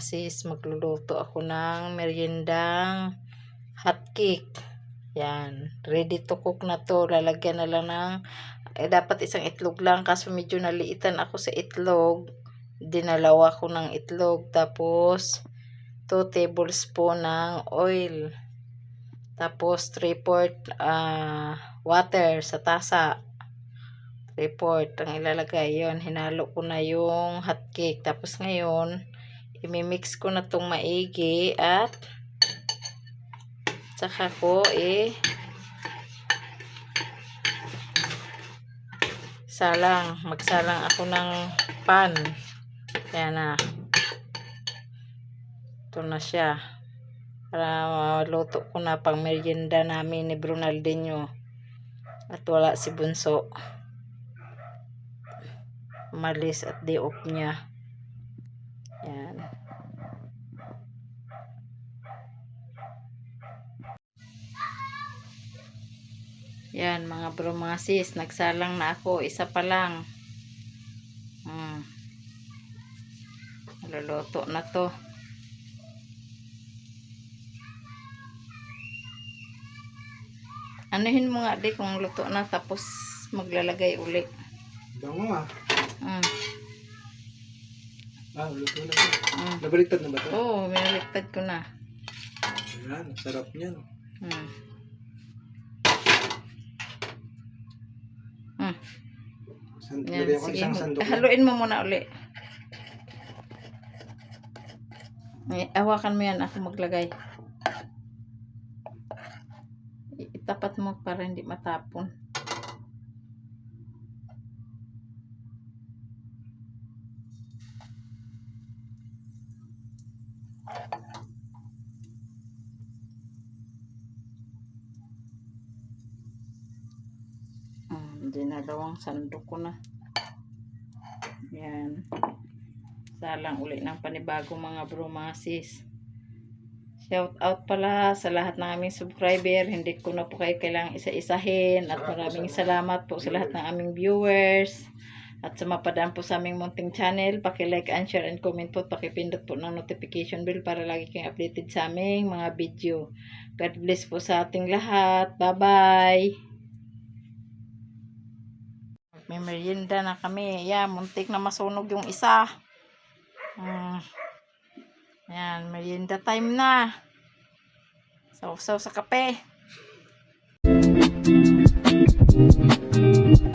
mga sis, magluluto ako ng meriendang hot cake. Yan. Ready to cook na to. Lalagyan na lang ng, eh, dapat isang itlog lang kaso medyo naliitan ako sa itlog. Dinalawa ko ng itlog. Tapos, 2 tablespoon ng oil. Tapos, 3 quart ah, water sa tasa. 3 quart ang ilalagay. Yun, hinalo ko na yung hot cake. Tapos ngayon, imimix ko na tong maigi at saka ko eh salang. Magsalang ako ng pan. Kaya na. Ito na siya. Para maluto ko na pang merienda namin ni Brunaldinho. At wala si Bunso. Malis at day off niya. Yan. Yan mga bro mga sis. Nagsalang na ako. Isa pa lang. Hmm. Luluto na to. Anuhin mo nga di kung luto na tapos maglalagay uli. Bango ah. Mm. Ah, luto na siya. Mm. Nabaliktad na ba ito? Oo, oh, minaliktad ko na. Ayan, sarap niyan. Mm. Mm. San, Yan, ko sige. isang sandok. Haluin mo muna uli. Ay, Hawakan mo yan. Ako maglagay. Itapat mo para hindi matapon. Mm, dinalawang sandok ko na. Yan. Salang uli ng panibago mga bro, mga sis. Shout out pala sa lahat ng aming subscriber. Hindi ko na po kayo kailangang isa-isahin. At maraming salamat po sa lahat ng aming viewers. At sa mapadaan po sa aming munting channel, paki-like and share and comment po. Pakipindot po ng notification bell para lagi kayong updated sa aming mga video. God bless po sa ating lahat. Bye-bye! May merienda na kami. Ayan, muntik na masunog yung isa. Hmm. Ayan, merienda time na. Sausaw sa kape. Thank you.